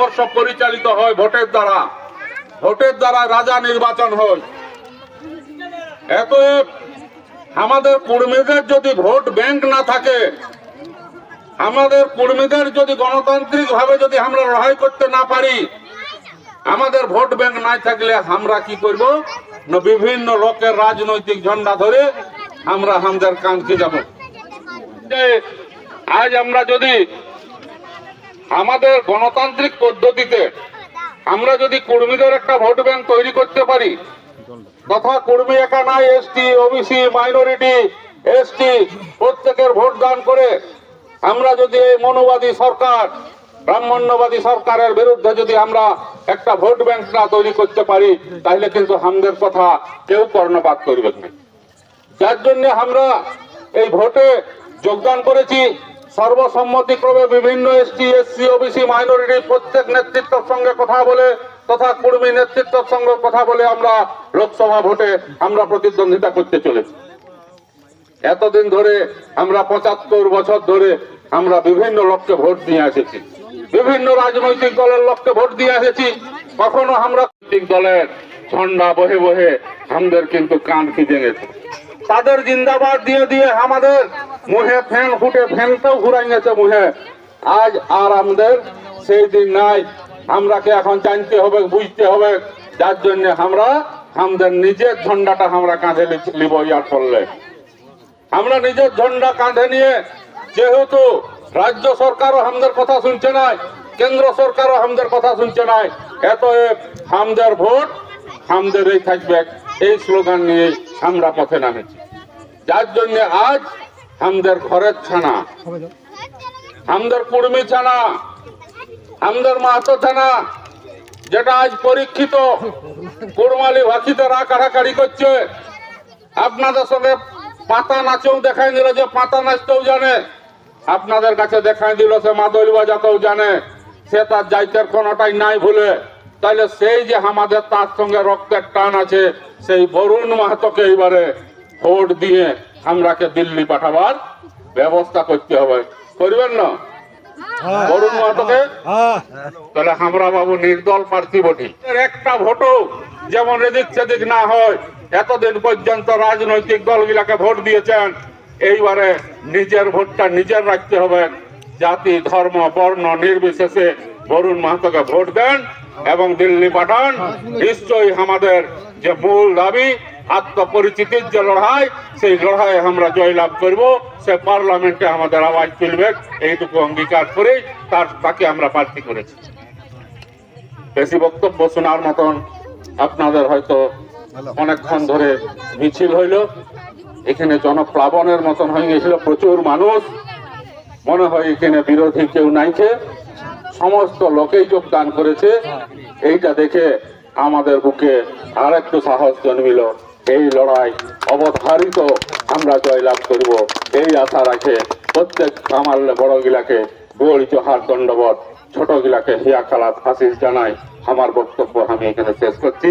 ভারতবর্ষ পরিচালিত হয় ভোটের দ্বারা। ভোটের দ্বারা রাজা নির্বাচন হয়। এত আমাদের কর্মীদের যদি ভোট ব্যাংক না থাকে, আমাদের কর্মীদের যদি গণতান্ত্রিক ভাবে যদি আমরা লড়াই করতে না পারি, আমাদের ভোট ব্যাংক নাই থাকলে আমরা কি করব? না, বিভিন্ন লোকের রাজনৈতিক ঝন্ডা ধরে আমরা আমাদের কানকে যাব। আজ আমরা যদি আমাদের গণতান্ত্রিক পদ্ধতিতে আমরা যদি কর্মীদের একটা ভোট ব্যাংক তৈরি করতে পারি, তথা কর্মী একা নাই এসটি ওবিসি মাইনরিটি এসটি প্রত্যেকের ভোট দান করে আমরা যদি এই মনোবাদী সরকার, ব্রাহ্মণ্যবাদী সরকারের বিরুদ্ধে যদি আমরা একটা ভোট ব্যাংক না তৈরি করতে পারি তাহলে কিন্তু আমাদের কথা কেউ কর্ণপাত করবেন না। যার জন্য আমরা এই ভোটে যোগদান করেছি। সর্বসম্মতিক্রমে বিভিন্ন এসটি এসসি ওবিসি মাইনরিটি প্রত্যেক নেতৃত্বের সঙ্গে কথা বলে তথা কর্মী নেতৃত্বের সঙ্গে কথা বলে আমরা লোকসভা ভোটে আমরা প্রতিদ্বন্দ্বিতা করতে চলেছি। এতদিন ধরে আমরা পঁচাত্তর বছর ধরে আমরা বিভিন্ন লোককে ভোট দিয়ে এসেছি। বিভিন্ন রাজনৈতিক দলের লোককে ভোট দিয়ে এসেছি। কখনো আমরা দলের ঝন্ডা বহে বহে আমাদের কিন্তু কান খিজে গেছে। তাদের জিন্দাবাদ দিয়ে দিয়ে আমাদের মুহে ফ্যান ফুটে ফ্যানটাও ঘুরাই গেছে মুহে। আজ আর আমাদের সেই দিন নাই। আমরাকে এখন জানতে হবে, বুঝতে হবে। যার জন্য আমরা, আমাদের নিজের ঝন্ডাটা আমরা কাঁধে লিব ইয়ার করলে। আমরা নিজের ঝন্ডা কাঁধে নিয়ে, যেহেতু রাজ্য সরকারও আমাদের কথা শুনছে না, কেন্দ্র সরকারও আমাদের কথা শুনছে না এত আমাদের ভোট আমাদের এই থাকবে। এই স্লোগান নিয়ে আমরা পথে নামেছি। যার জন্য আজ আমাদের ঘরের ছানা। আমাদের কুর্মি ছানা। আমাদের মাহাতো ছানা। যেটা আজ পরীক্ষিত। কুরমালি ভাষিতে রা কাড়াকাড়ি করছে। আপনাদের সঙ্গে পাতা নাচেও দেখাই দিল যে পাতা নাচতেও জানে। আপনাদের কাছে দেখাই দিল সে মাদল বাজাতেও জানে। সে তার যাইতের কোনোটাই নাই ভুলে। তাহলে সেই যে আমাদের তার সঙ্গে রক্তের টান আছে, সেই বরুণ মাহাতোকে এইবারে ভোট দিয়ে আমরাকে দিল্লি পাঠাবার ব্যবস্থা করতে হবে। করবেন না? বরুণ মাহাতোকে? তাহলে আমরা বাবু নির্দল প্রার্থী বটি। একটা ভোটও যেমন এদিক সেদিক না হয় এতদিন পর্যন্ত রাজনৈতিক দলগুলাকে ভোট দিয়েছেন। এইবারে নিজের ভোটটা নিজের রাখতে হবে। জাতি ধর্ম বর্ণ নির্বিশেষে বরুণ মাহাতোকে ভোট দেন এবং দিল্লি পাঠান। নিশ্চয়ই আমাদের যে মূল দাবি আত্মপরিচিতির যে লড়াই, সেই লড়াই আমরা জয়লাভ করব। সে পার্লামেন্টে আমাদের আওয়াজ তুলবে। এইটুকু অঙ্গীকার করে তার তাকে আমরা প্রার্থী করেছি। বেশি বক্তব্য শোনার মতন আপনাদের হয়তো অনেকক্ষণ ধরে মিছিল হইল। এখানে জনপ্লাবনের মতন হয়ে গেছিল প্রচুর মানুষ। মনে হয় এখানে বিরোধী কেউ নাইছে সমস্ত লোকেই যোগদান করেছে। এইটা দেখে আমাদের বুকে আর একটু সাহস জন্মিল। এই লড়াই অবধারিত আমরা জয়লাভ করব। এই আশা রাখে প্রত্যেক আমার বড় গিলাকে গোল জোহার দণ্ডবধ ছোট গিলাকে হিয়া খালাত হাসিস জানাই। আমার বক্তব্য আমি এখানে শেষ করছি।